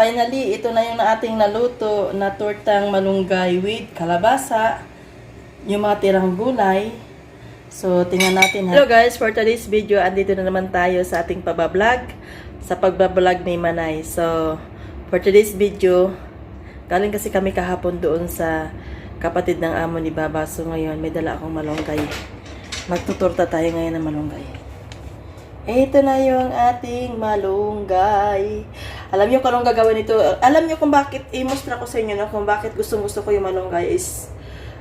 finally, ito na yung ating naluto na tortang malunggay with kalabasa, yung mga tirang gulay. So, tingnan natin ha. Hello guys, for today's video, andito na naman tayo sa ating pabablog, sa pagbablog ni Manay. So, for today's video, galing kasi kami kahapon doon sa kapatid ng amo ni Baba. So, ngayon, may dala akong malunggay. Magtuturta tayo ngayon ng malunggay. Ito na yung ating malunggay. Alam niyo kung anong gagawin ito. Alam niyo kung bakit, i-mustra ko sa inyo no, kung bakit gustong gusto ko yung malunggay is,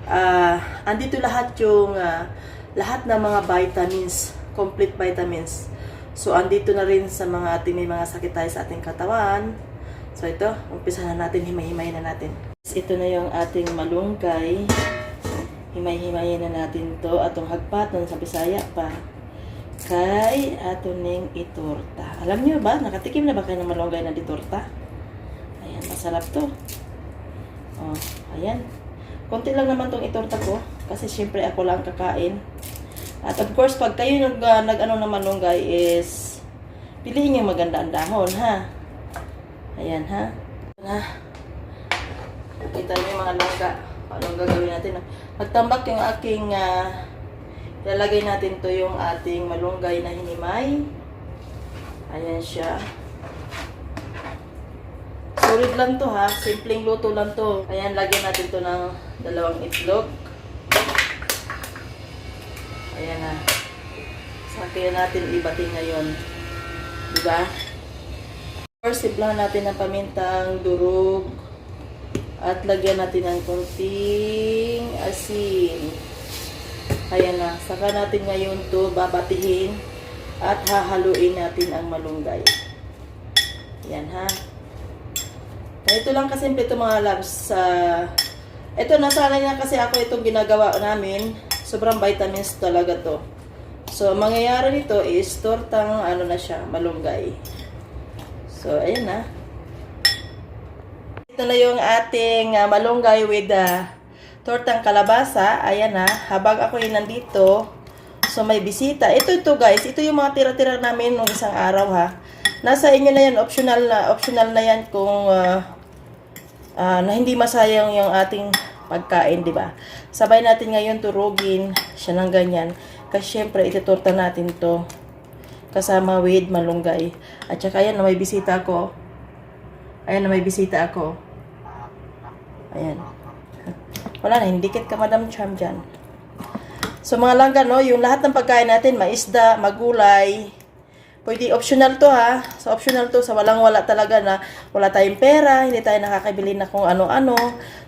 ah, andito lahat yung, ah, lahat ng mga vitamins, complete vitamins. So, andito na rin sa mga ating may mga sakit tayo sa ating katawan. So, ito, umpisa na natin, himay-himay na natin. Ito na yung ating malunggay. Himay-himayin na natin to atong hagpaton sa Bisaya pa kay ato ning itorta. Alam niyo ba, nakatikim na ba kayo ng malunggay na ditorta? Ayan, masarap to. Oh, ayan. Konti lang naman tong itorta ko kasi syempre ako lang kakain. At of course, pag kayo nag, uh, nag-ano ng malunggay is piliin yung maganda ang dahon, ha? Ayan, ha? Na. Nakita niyo mga langga. Anong gagawin natin? Magtambak yung aking ah, Ilalagay natin to yung ating malunggay na hinimay. Ayan siya. Solid lang to ha. Simpleng luto lang to. Ayan, lagyan natin to ng dalawang itlog. Ayan na. Sakyan natin ibatin ngayon. Diba? First, iblahan natin ng pamintang durog. At lagyan natin ng konting asin. Ayan na. Saka natin ngayon to babatihin at hahaluin natin ang malunggay. Yan ha. Ito lang kasimple ito mga loves. Uh, ito, nasanay na kasi ako itong ginagawa namin. Sobrang vitamins talaga to. So, ang mangyayari nito is tortang ano na siya, malunggay. So, ayan na. Ito na yung ating uh, malunggay with uh, tortang kalabasa. Ayan na. Habang ako yung nandito, so may bisita. Ito ito guys. Ito yung mga tira-tira namin nung isang araw ha. Nasa inyo na yan. Optional na, optional na yan kung uh, uh, na hindi masayang yung ating pagkain, di ba? Sabay natin ngayon turugin siya ng ganyan. Kasi syempre, ituturta natin to kasama with malunggay. At saka ayan na may bisita ako. Ayan may bisita ako. Ayan. Wala na, hindi kit ka Madam Charm dyan. So mga langga, no, yung lahat ng pagkain natin, maisda, magulay, pwede optional to ha. So optional to, sa walang-wala talaga na wala tayong pera, hindi tayo nakakabili na kung ano-ano.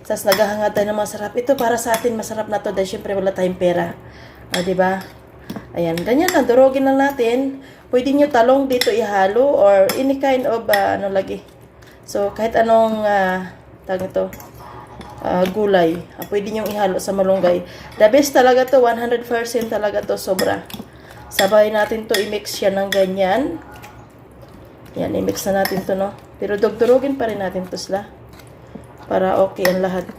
Tapos naghahangad tayo ng masarap. Ito para sa atin masarap na to dahil syempre wala tayong pera. Ah, di ba? Ayan, ganyan lang. Durugin lang natin. Pwede nyo talong dito ihalo or any kind of, uh, ano lagi. So, kahit anong, uh, tawag ito, uh, gulay. Uh, pwede nyo ihalo sa malunggay. The best talaga to, 100% talaga to, sobra. Sabay natin to, i-mix siya ng ganyan. Yan, i-mix na natin to, no? Pero dugdurugin pa rin natin to sila. Para okay ang lahat.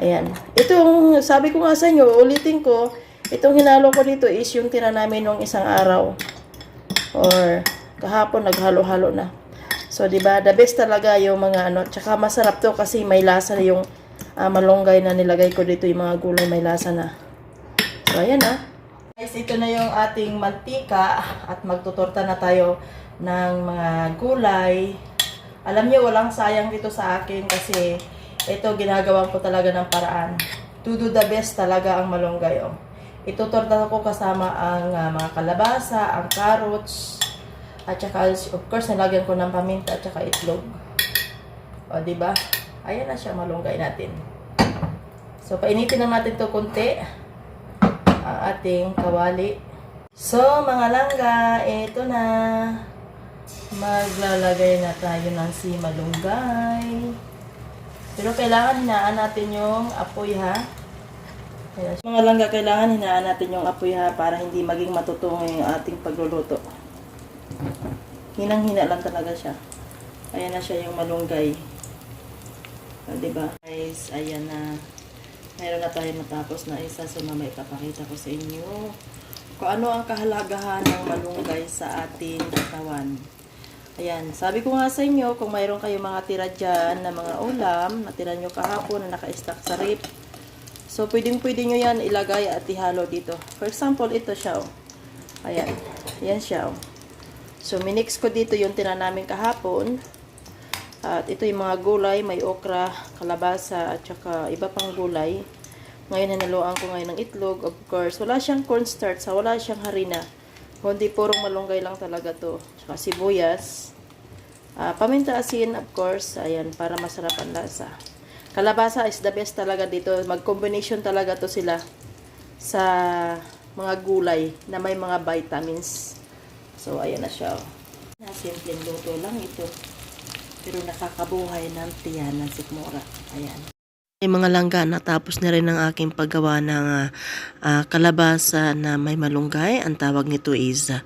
Ayan. Itong, sabi ko nga sa inyo, ulitin ko, itong hinalo ko dito is yung tira namin nung isang araw. Or, kahapon, naghalo-halo na. So, di ba the best talaga yung mga ano, tsaka masarap to kasi may lasa na yung uh, malunggay na nilagay ko dito, yung mga gulay may lasa na. So, ayan ah. Guys, ito na yung ating mantika at magtutorta na tayo ng mga gulay. Alam niyo walang sayang dito sa akin kasi ito ginagawa ko talaga ng paraan. To do the best talaga ang malunggay. Oh. Itutorta ko kasama ang uh, mga kalabasa, ang carrots, at saka, of course, nalagyan ko ng paminta at saka itlog. O, di ba? Ayan na siya, malunggay natin. So, painitin lang natin to konti. Ang ating kawali. So, mga langga, ito na. Maglalagay na tayo ng si malunggay. Pero kailangan hinaan natin yung apoy, ha? Mga langga, kailangan hinaan natin yung apoy, ha? Para hindi maging matutungay yung ating pagluluto. Hinang-hina lang talaga siya. Ayan na siya yung malunggay. O, diba? Guys, ayan na. Meron na tayo matapos na isa. So, mamay ipapakita ko sa inyo kung ano ang kahalagahan ng malunggay sa ating katawan. Ayan, sabi ko nga sa inyo, kung mayroon kayong mga tira dyan na mga ulam, natira nyo kahapon na naka-stack sa rip, so pwedeng pwede nyo yan ilagay at ihalo dito. For example, ito siya oh. Ayan, yan siya oh. So, minix ko dito yung tira namin kahapon. At ito yung mga gulay, may okra, kalabasa, at saka iba pang gulay. Ngayon, hinaluan ko ngayon ng itlog, of course. Wala siyang cornstarch, wala siyang harina. Kundi purong malunggay lang talaga to. Saka sibuyas. Ah, paminta asin, of course. Ayan, para masarap ang lasa. Kalabasa is the best talaga dito. Mag-combination talaga to sila sa mga gulay na may mga vitamins. So, ayan na siya. Na simpleng luto lang ito. Pero nakakabuhay ng tiyan ng sikmura. Ayan. May mga langga natapos na rin ang aking paggawa ng ah, kalabasa na may malunggay. Ang tawag nito is ah,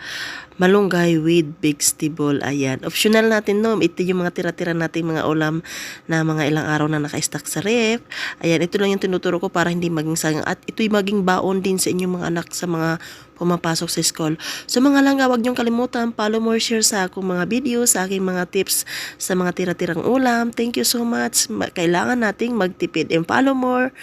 malunggay with vegetable. Ayan. Optional natin no. Ito yung mga tira-tira nating mga ulam na mga ilang araw na naka-stack sa ref. Ayan. Ito lang yung tinuturo ko para hindi maging sayang. At ito'y maging baon din sa inyong mga anak sa mga pumapasok sa school. So mga langga, huwag niyong kalimutan, follow more, share sa akong mga video, sa aking mga tips sa mga tira-tirang ulam. Thank you so much. Kailangan nating magtipid and follow more.